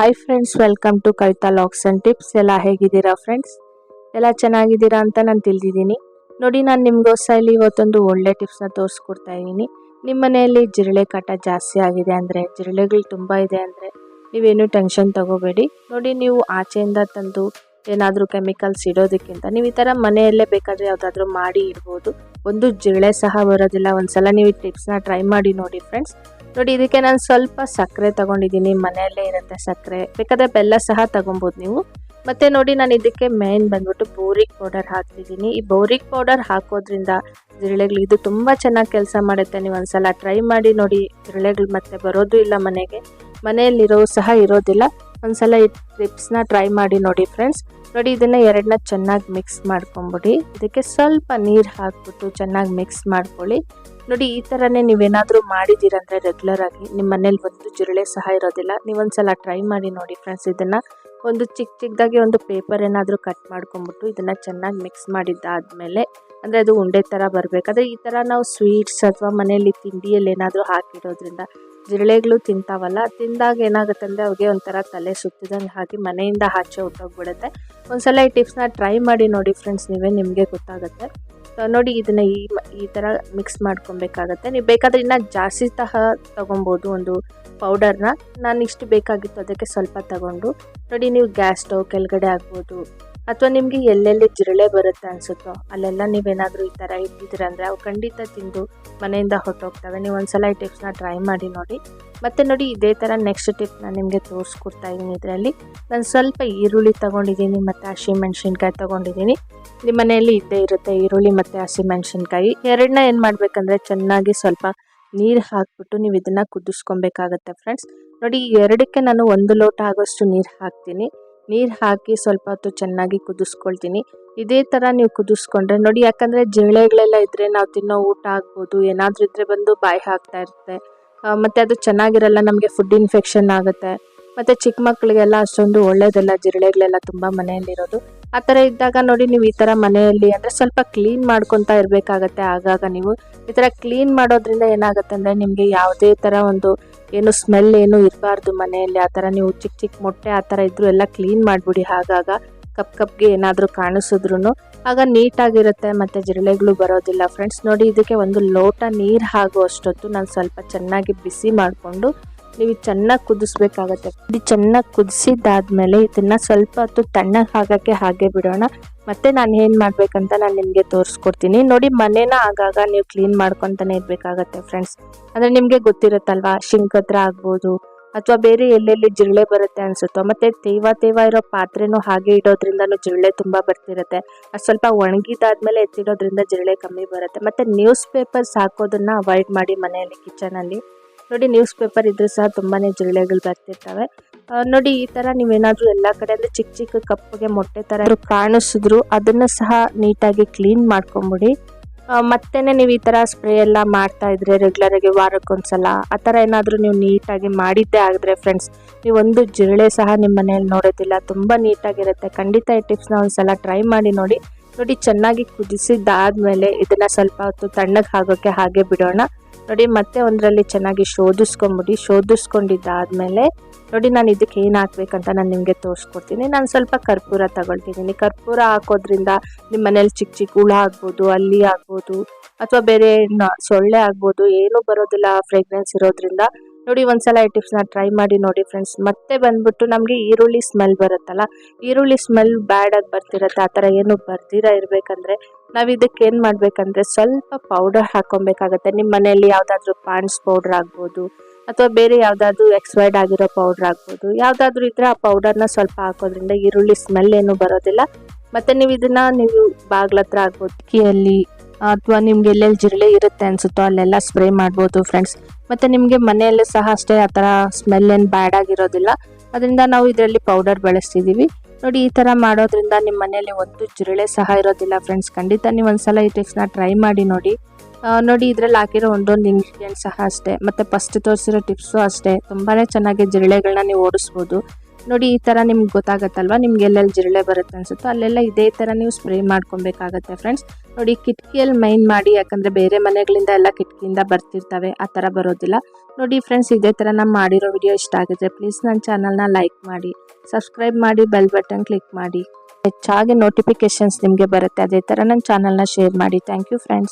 Hi friends welcome to Kavitha vlogs and tips ಎಲ್ಲ ಹೇಗಿದ್ದೀರಾ friends ಎಲ್ಲ ಚೆನ್ನಾಗಿದ್ದೀರಾ ಅಂತ ನಾನು ತಿಳಿದಿದ್ದೀನಿ. ನೋಡಿ, ನಾನು ನಿಮಗೋಸ್ಕರ ಇಲ್ಲಿ ಇವತ್ತೊಂದು ಒಳ್ಳೆ ಟಿಪ್ಸ್ನ ತೋರಿಸ್ಕೊಡ್ತಾ ಇದ್ದೀನಿ. ನಿಮ್ಮ ಮನೆಯಲ್ಲಿ ಜಿರಳೆ ಕಾಟ ಜಾಸ್ತಿ ಆಗಿದೆ ಅಂದರೆ, ಜಿರಳೆಗಳು ತುಂಬ ಇದೆ ಅಂದರೆ ನೀವೇನು ಟೆನ್ಷನ್ ತಗೋಬೇಡಿ. ನೋಡಿ, ನೀವು ಆಚೆಯಿಂದ ತಂದು ಏನಾದರೂ ಕೆಮಿಕಲ್ಸ್ ಇಡೋದಕ್ಕಿಂತ ನೀವು ಈ ಥರ ಮನೆಯಲ್ಲೇ ಬೇಕಾದರೆ ಯಾವುದಾದ್ರೂ ಮಾಡಿ ಇಡ್ಬೋದು. ಒಂದು ಜಿರಳೆ ಸಹ ಬರೋದಿಲ್ಲ. ಒಂದು ಸಲ ನೀವು ಈ ಟಿಪ್ಸ್ನ ಟ್ರೈ ಮಾಡಿ ನೋಡಿ ಫ್ರೆಂಡ್ಸ್ ನೋಡಿ, ಇದಕ್ಕೆ ನಾನು ಸ್ವಲ್ಪ ಸಕ್ಕರೆ ತಗೊಂಡಿದ್ದೀನಿ. ಮನೆಯಲ್ಲೇ ಇರುತ್ತೆ ಸಕ್ಕರೆ. ಬೇಕಾದ್ರೆ ಬೆಲ್ಲ ಸಹ ತಗೊಬೋದು ನೀವು. ಮತ್ತೆ ನೋಡಿ, ನಾನು ಇದಕ್ಕೆ ಮೇನ್ ಬಂದ್ಬಿಟ್ಟು ಬೋರಿಕ್ ಪೌಡರ್ ಹಾಕ್ತಿದ್ದೀನಿ. ಈ ಬೋರಿಕ್ ಪೌಡರ್ ಹಾಕೋದ್ರಿಂದ ಜಿರಳೆಗಳು ಇದು ತುಂಬ ಚೆನ್ನಾಗಿ ಕೆಲಸ ಮಾಡುತ್ತೆ. ನೀವು ಒಂದ್ಸಲ ಟ್ರೈ ಮಾಡಿ ನೋಡಿ ಜಿರಳೆಗಳು ಮತ್ತೆ ಬರೋದು ಇಲ್ಲ ಮನೆಗೆ. ಮನೆಯಲ್ಲಿರೋ ಸಹ ಇರೋದಿಲ್ಲ. ಒಂದ್ಸಲ ಈ ಟಿಪ್ಸ್ನ ಟ್ರೈ ಮಾಡಿ ನೋಡಿ ಫ್ರೆಂಡ್ಸ್ ನೋಡಿ, ಇದನ್ನ ಎರಡನ್ನ ಚೆನ್ನಾಗಿ ಮಿಕ್ಸ್ ಮಾಡ್ಕೊಂಬಿಡಿ. ಇದಕ್ಕೆ ಸ್ವಲ್ಪ ನೀರು ಹಾಕ್ಬಿಟ್ಟು ಚೆನ್ನಾಗಿ ಮಿಕ್ಸ್ ಮಾಡ್ಕೊಳ್ಳಿ. ನೋಡಿ, ಈ ಥರನೇ ನೀವೇನಾದರೂ ಮಾಡಿದ್ದೀರಂದರೆ ರೆಗ್ಯುಲರ್ ಆಗಿ ನಿಮ್ಮ ಮನೇಲಿ ಒಂದು ಜಿರಳೆ ಸಹ ಇರೋದಿಲ್ಲ. ನೀವೊಂದ್ಸಲ ಟ್ರೈ ಮಾಡಿ ನೋಡಿ ಫ್ರೆಂಡ್ಸ್ ಇದನ್ನು. ಒಂದು ಚಿಕ್ಕ ಚಿಕ್ಕದಾಗಿ ಒಂದು ಪೇಪರ್ ಏನಾದರೂ ಕಟ್ ಮಾಡ್ಕೊಂಬಿಟ್ಟು ಇದನ್ನು ಚೆನ್ನಾಗಿ ಮಿಕ್ಸ್ ಮಾಡಿದ್ದಾದಮೇಲೆ, ಅಂದರೆ ಅದು ಉಂಡೆ ಥರ ಬರಬೇಕಾದ್ರೆ ಈ ಥರ ನಾವು ಸ್ವೀಟ್ಸ್ ಅಥವಾ ಮನೆಯಲ್ಲಿ ತಿಂಡಿಯಲ್ಲಿ ಏನಾದರೂ ಹಾಕಿಡೋದ್ರಿಂದ ಜಿರಳೆಗಳು ತಿಂತಾವಲ್ಲ, ತಿಂದಾಗ ಏನಾಗುತ್ತೆ ಅಂದರೆ ಅವ್ರಿಗೆ ಒಂಥರ ತಲೆ ಸುತ್ತಿದಂಗೆ ಹಾಕಿ ಮನೆಯಿಂದ ಆಚೆ ಹೊಟ್ಟೋಗ್ಬಿಡುತ್ತೆ ಒಂದ್ಸಲ ಈ ಟಿಪ್ಸ್ನ ಟ್ರೈ ಮಾಡಿ ನೋಡಿ ಫ್ರೆಂಡ್ಸ್ ನೀವೇ ನಿಮಗೆ ಗೊತ್ತಾಗುತ್ತೆ. ನೋಡಿ ಇದನ್ನು ಈ ಈ ಥರ ಮಿಕ್ಸ್ ಮಾಡ್ಕೊಬೇಕಾಗತ್ತೆ. ನೀವು ಬೇಕಾದರೆ ಇನ್ನ ಜಾಸ್ತಿ ಸಹ ತೊಗೊಬೋದು ಒಂದು ಪೌಡರ್ನ ನಾನು ಇಷ್ಟು ಬೇಕಾಗಿತ್ತು, ಅದಕ್ಕೆ ಸ್ವಲ್ಪ ತಗೊಂಡು. ನೋಡಿ, ನೀವು ಗ್ಯಾಸ್ ಸ್ಟವ್ ಕೆಳಗಡೆ ಆಗ್ಬೋದು. ಅಥವಾ ನಿಮಗೆ ಎಲ್ಲೆಲ್ಲಿ ಜಿರಳೆ ಬರುತ್ತೆ ಅನಿಸುತ್ತೋ, ಅಲ್ಲೆಲ್ಲ ನೀವೇನಾದರೂ ಈ ಥರ ಇಟ್ಟಿದ್ದೀರ ಅಂದರೆ ಅವು ಖಂಡಿತ ತಿಂದು ಮನೆಯಿಂದ ಹೊರಟೋಗ್ತವೆ. ನೀವು ಒಂದ್ಸಲ ಈ ಟಿಪ್ಸ್ನ ಟ್ರೈ ಮಾಡಿ ನೋಡಿ. ಮತ್ತು ನೋಡಿ, ಇದೇ ಥರ ನೆಕ್ಸ್ಟ್ ಟಿಪ್ ನಾನು ನಿಮಗೆ ತೋರಿಸ್ಕೊಡ್ತಾ ಇದ್ದೀನಿ ಇದರಲ್ಲಿ. ನಾನು ಸ್ವಲ್ಪ ಈರುಳ್ಳಿ ತೊಗೊಂಡಿದ್ದೀನಿ ಮತ್ತು ಹಸಿಮೆಣ್ಸಿನ್ಕಾಯಿ ತೊಗೊಂಡಿದ್ದೀನಿ. ನಿಮ್ಮ ಮನೆಯಲ್ಲಿ ಇದ್ದೇ ಇರುತ್ತೆ ಈರುಳ್ಳಿ ಮತ್ತು ಹಸಿಮೆಣ್ಸಿನ್ಕಾಯಿ ಎರಡನ್ನ ಏನು ಮಾಡಬೇಕಂದ್ರೆ ಚೆನ್ನಾಗಿ ಸ್ವಲ್ಪ ನೀರು ಹಾಕ್ಬಿಟ್ಟು ನೀವು ಇದನ್ನು ಕುದಿಸ್ಕೊಬೇಕಾಗತ್ತೆ ಫ್ರೆಂಡ್ಸ್ ನೋಡಿ ಎರಡಕ್ಕೆ ನಾನು ಒಂದು ಲೋಟ ಆಗೋಷ್ಟು ನೀರು ಹಾಕ್ತೀನಿ. ನೀರು ಹಾಕಿ ಸ್ವಲ್ಪ ಹೊತ್ತು ಚೆನ್ನಾಗಿ ಕುದಿಸ್ಕೊಳ್ತೀನಿ. ಇದೇ ಥರ ನೀವು ಕುದಿಸ್ಕೊಂಡ್ರೆ ನೋಡಿ, ಯಾಕಂದರೆ ಜಿರಳೆಗಳೆಲ್ಲ ಇದ್ದರೆ ನಾವು ತಿನ್ನೋ ಊಟ ಆಗ್ಬೋದು, ಏನಾದರೂ ಇದ್ದರೆ ಬಂದು ಬಾಯಿ ಹಾಕ್ತಾ ಇರುತ್ತೆ. ಮತ್ತು ಅದು ಚೆನ್ನಾಗಿರಲ್ಲ, ನಮಗೆ ಫುಡ್ ಇನ್ಫೆಕ್ಷನ್ ಆಗುತ್ತೆ. ಮತ್ತು ಚಿಕ್ಕ ಮಕ್ಕಳಿಗೆಲ್ಲ ಅಷ್ಟೊಂದು ಒಳ್ಳೆಯದಲ್ಲ ಜಿರಳೆಗಳೆಲ್ಲ ತುಂಬ ಮನೆಯಲ್ಲಿರೋದು. ಆ ಥರ ಇದ್ದಾಗ ನೋಡಿ ನೀವು ಈ ಥರ ಮನೆಯಲ್ಲಿ ಅಂದರೆ ಸ್ವಲ್ಪ ಕ್ಲೀನ್ ಮಾಡ್ಕೊತಾ ಇರಬೇಕಾಗತ್ತೆ. ಆಗಾಗ ನೀವು ಈ ಥರ ಕ್ಲೀನ್ ಮಾಡೋದ್ರಿಂದ ಏನಾಗುತ್ತೆ ಅಂದರೆ ನಿಮಗೆ ಯಾವುದೇ ಥರ ಒಂದು ಏನು ಸ್ಮೆಲ್ ಏನು ಇರಬಾರ್ದು ಮನೆಯಲ್ಲಿ. ಆ ಥರ ನೀವು ಚಿಕ್ಕ ಚಿಕ್ಕ ಮೊಟ್ಟೆ ಆ ಥರ ಇದ್ರೂ ಎಲ್ಲ ಕ್ಲೀನ್ ಮಾಡಿಬಿಡಿ. ಆಗಾಗ ಕಪ್ ಕಪ್ಗೆ ಏನಾದರೂ ಕಾಣಿಸಿದ್ರು ಆಗ ನೀಟಾಗಿರುತ್ತೆ ಮತ್ತು ಜಿರಳೆಗಳು ಬರೋದಿಲ್ಲ. ಫ್ರೆಂಡ್ಸ್ ನೋಡಿ ಇದಕ್ಕೆ ಒಂದು ಲೋಟ ನೀರು ಹಾಗೋ ಅಷ್ಟೊತ್ತು ನಾನು ಸ್ವಲ್ಪ ಚೆನ್ನಾಗಿ ಬಿಸಿ ಮಾಡಿಕೊಂಡು ನೀವು ಚೆನ್ನಾಗಿ ಕುದಿಸ್ಬೇಕಾಗತ್ತೆ. ಇದು ಚೆನ್ನಾಗಿ ಕುದಿಸಿದ್ದಾದ್ಮೇಲೆ ಇದನ್ನು ಸ್ವಲ್ಪ ಹೊತ್ತು ತಣ್ಣಗೆ ಹಾಕೋಕ್ಕೆ ಹಾಗೆ ಬಿಡೋಣ. ಮತ್ತೆ ನಾನು ಏನು ಮಾಡ್ಬೇಕಂತ ನಾನು ನಿಮಗೆ ತೋರಿಸ್ಕೊಡ್ತೀನಿ. ನೋಡಿ ಮನೇನ ಆಗಾಗ ನೀವು ಕ್ಲೀನ್ ಮಾಡ್ಕೊತಾನೆ ಇರಬೇಕಾಗತ್ತೆ ಫ್ರೆಂಡ್ಸ್. ಅಂದರೆ ನಿಮಗೆ ಗೊತ್ತಿರುತ್ತಲ್ವಾ ಶಿಂಕ್ ಹತ್ರ ಆಗ್ಬೋದು ಅಥವಾ ಬೇರೆ ಎಲ್ಲೆಲ್ಲಿ ಜಿರಳೆ ಬರುತ್ತೆ ಅನಿಸುತ್ತೋ, ಮತ್ತು ತೇವ ತೇವ ಇರೋ ಪಾತ್ರೆನೂ ಹಾಗೆ ಇಡೋದ್ರಿಂದ ಜಿರಳೆ ತುಂಬ ಬರ್ತಿರುತ್ತೆ. ಅದು ಸ್ವಲ್ಪ ಒಣಗಿದಾದ್ಮೇಲೆ ಎತ್ತಿಡೋದ್ರಿಂದ ಜಿರಳೆ ಕಮ್ಮಿ ಬರುತ್ತೆ. ಮತ್ತು ನ್ಯೂಸ್ ಪೇಪರ್ಸ್ ಹಾಕೋದನ್ನು ಅವಾಯ್ಡ್ ಮಾಡಿ ಮನೆಯಲ್ಲಿ ಕಿಚನಲ್ಲಿ ನೋಡಿ ನ್ಯೂಸ್ ಪೇಪರ್ ಇದ್ರೆ ಸಹ ತುಂಬಾ ಜಿರಳೆಗಳು ಬರ್ತಿರ್ತವೆ. ನೋಡಿ ಈ ಥರ ನೀವೇನಾದರೂ ಎಲ್ಲ ಕಡೆ ಅಂದರೆ ಚಿಕ್ಕ ಚಿಕ್ಕ ಕಪ್ಪಗೆ ಮೊಟ್ಟೆ ಥರ ಕಾಣಿಸಿದ್ರು ಅದನ್ನು ಸಹ ನೀಟಾಗಿ ಕ್ಲೀನ್ ಮಾಡ್ಕೊಂಬಿಡಿ. ಆ, ಮತ್ತೇನೆ ನೀವು ಈ ಥರ ಸ್ಪ್ರೇ ಎಲ್ಲ ಮಾಡ್ತಾ ಇದ್ರೆ ರೆಗ್ಯುಲರಾಗಿ ವಾರಕ್ಕೊಂದ್ಸಲ ಆ ಥರ ಏನಾದರೂ ನೀವು ನೀಟಾಗಿ ಮಾಡಿದ್ದೇ ಆಗಿದ್ರೆ ಫ್ರೆಂಡ್ಸ್ ನೀವು ಒಂದು ಜಿರಳೆ ಸಹ ನಿಮ್ಮ ಮನೆಯಲ್ಲಿ ನೋಡೋದಿಲ್ಲ ತುಂಬ ನೀಟಾಗಿರುತ್ತೆ ಖಂಡಿತ ಈ ಟಿಪ್ಸ್ನ ಒಂದ್ಸಲ ಟ್ರೈ ಮಾಡಿ ನೋಡಿ. ನೋಡಿ ಚೆನ್ನಾಗಿ ಕುದಿಸಿದ್ದಾದ್ಮೇಲೆ ಇದನ್ನು ಸ್ವಲ್ಪ ಹೊತ್ತು ತಣ್ಣಗೆ ಆಗೋಕ್ಕೆ ಹಾಗೆ ಬಿಡೋಣ. ನೋಡಿ, ಮತ್ತೆ ಒಂದರಲ್ಲಿ ಚೆನ್ನಾಗಿ ಶೋಧಿಸ್ಕೊಂಬಿಡಿ. ಶೋಧಿಸ್ಕೊಂಡಿದ್ದಾದ್ಮೇಲೆ ನೋಡಿ, ನಾನು ಇದಕ್ಕೆ ಏನು ಹಾಕ್ಬೇಕಂತ ನಾನು ನಿಮಗೆ ತೋರಿಸ್ಕೊಡ್ತೀನಿ. ನಾನು ಸ್ವಲ್ಪ ಕರ್ಪೂರ ತಗೊಳ್ತಿದ್ದೀನಿ. ಕರ್ಪೂರ ಹಾಕೋದ್ರಿಂದ ನಿಮ್ಮ ಮನೇಲಿ ಚಿಕ್ಕ ಚಿಕ್ಕ ಹುಳ ಆಗ್ಬೋದು, ಅಲ್ಲಿ ಆಗ್ಬೋದು, ಅಥವಾ ಬೇರೆ ಸೊಳ್ಳೆ ಆಗ್ಬೋದು, ಏನೂ ಬರೋದಿಲ್ಲ ಫ್ರೇಗ್ರೆನ್ಸ್ ಇರೋದ್ರಿಂದ. ನೋಡಿ, ಒಂದ್ಸಲ ಈ ಟಿಪ್ಸ್ನ ಟ್ರೈ ಮಾಡಿ ನೋಡಿ ಫ್ರೆಂಡ್ಸ್ ಮತ್ತೆ ಬಂದ್ಬಿಟ್ಟು ನಮಗೆ ಈರುಳ್ಳಿ ಸ್ಮೆಲ್ ಬರುತ್ತಲ್ಲ, ಈರುಳ್ಳಿ ಸ್ಮೆಲ್ ಬ್ಯಾಡಾಗಿ ಬರ್ತಿರತ್ತೆ, ಆ ಥರ ಏನು ಬರ್ದಿರ ಇರಬೇಕಂದ್ರೆ ನಾವು ಇದಕ್ಕೆ ಏನು ಮಾಡಬೇಕಂದ್ರೆ ಸ್ವಲ್ಪ ಪೌಡರ್ ಹಾಕೊಬೇಕಾಗತ್ತೆ. ನಿಮ್ಮ ಮನೆಯಲ್ಲಿ ಯಾವುದಾದ್ರೂ ಪಾಂಡ್ಸ್ ಪೌಡ್ರ್ ಆಗ್ಬೋದು, ಅಥವಾ ಬೇರೆ ಯಾವುದಾದ್ರೂ ಎಕ್ಸ್ಪೈರ್ಡ್ ಆಗಿರೋ ಪೌಡರ್ ಆಗ್ಬೋದು. ಯಾವುದಾದ್ರೂ ಇದ್ರೆ ಆ ಪೌಡರ್ನ ಸ್ವಲ್ಪ ಹಾಕೋದ್ರಿಂದ ಈರುಳ್ಳಿ ಸ್ಮೆಲ್ ಏನು ಬರೋದಿಲ್ಲ. ಮತ್ತು ನೀವು ಇದನ್ನ, ನೀವು ಬಾಗ್ಲತ್ರ ಆಗ್ಬೋದು ಕಿಯಲ್ಲಿ, ಅಥವಾ ನಿಮ್ಗೆ ಎಲ್ಲೆಲ್ಲಿ ಜಿರಳೆ ಇರುತ್ತೆ ಅನಿಸುತ್ತೋ ಅಲ್ಲೆಲ್ಲ ಸ್ಪ್ರೇ ಮಾಡ್ಬೋದು ಫ್ರೆಂಡ್ಸ್ ಮತ್ತು ನಿಮಗೆ ಮನೆಯಲ್ಲೂ ಸಹ ಅಷ್ಟೇ ಆ ಥರ ಸ್ಮೆಲ್ ಏನು ಬ್ಯಾಡ್ ಆಗಿರೋದಿಲ್ಲ. ಅದರಿಂದ ನಾವು ಇದರಲ್ಲಿ ಪೌಡರ್ ಬಳಸ್ತಿದ್ದೀವಿ ನೋಡಿ, ಈ ಥರ ಮಾಡೋದ್ರಿಂದ ನಿಮ್ಮ ಮನೆಯಲ್ಲಿ ಒಂದು ಜಿರಳೆ ಸಹ ಇರೋದಿಲ್ಲ ಫ್ರೆಂಡ್ಸ್ ಖಂಡಿತ ನೀವು ಒಂದ್ಸಲ ಈ ಟಿಪ್ಸ್ನ ಟ್ರೈ ಮಾಡಿ ನೋಡಿ. ನೋಡಿ, ಇದರಲ್ಲಿ ಹಾಕಿರೋ ಒಂದೊಂದು ಇಂಗ್ರೀಡಿಯೆಂಟ್ ಸಹ ಅಷ್ಟೇ. ಮತ್ತು ಫಸ್ಟ್ ತೋರಿಸಿರೋ ಟಿಪ್ಸು ಅಷ್ಟೇ. ತುಂಬಾ ಚೆನ್ನಾಗಿ ಜಿರಳೆಗಳನ್ನ ನೀವು ಓಡಿಸ್ಬೋದು. ನೋಡಿ, ಈ ಥರ ನಿಮ್ಗೆ ಗೊತ್ತಾಗತ್ತಲ್ವಾ? ನಿಮ್ಗೆ ಎಲ್ಲೆಲ್ಲಿ ಜಿರಳೆ ಬರುತ್ತೆ ಅನ್ಸುತ್ತೋ, ಅಲ್ಲೆಲ್ಲ ಇದೇ ಥರ ನೀವು ಸ್ಪ್ರೇ ಮಾಡ್ಕೊಬೇಕಾಗತ್ತೆ ಫ್ರೆಂಡ್ಸ್ ನೋಡಿ, ಕಿಟಕಿಯಲ್ಲಿ ಮೈನ್ ಮಾಡಿ, ಯಾಕಂದರೆ ಬೇರೆ ಮನೆಗಳಿಂದ ಎಲ್ಲ ಕಿಟಕಿಯಿಂದ ಬರ್ತಿರ್ತವೆ, ಆ ಥರ ಬರೋದಿಲ್ಲ. ನೋಡಿ ಫ್ರೆಂಡ್ಸ್ ಇದೇ ಥರ ನಾನು ಮಾಡಿರೋ ವಿಡಿಯೋ ಇಷ್ಟ ಆಗಿದ್ರೆ ಪ್ಲೀಸ್ ನನ್ನ ಚಾನಲ್ನ ಲೈಕ್ ಮಾಡಿ ಸಬ್ಸ್ಕ್ರೈಬ್ ಮಾಡಿ ಬೆಲ್ ಬಟನ್ ಕ್ಲಿಕ್ ಮಾಡಿ. ಹೆಚ್ಚಾಗಿ ನೋಟಿಫಿಕೇಶನ್ಸ್ ನಿಮಗೆ ಬರುತ್ತೆ. ಅದೇ ಥರ ನನ್ನ ಚಾನಲ್ನ ಶೇರ್ ಮಾಡಿ. Thank you friends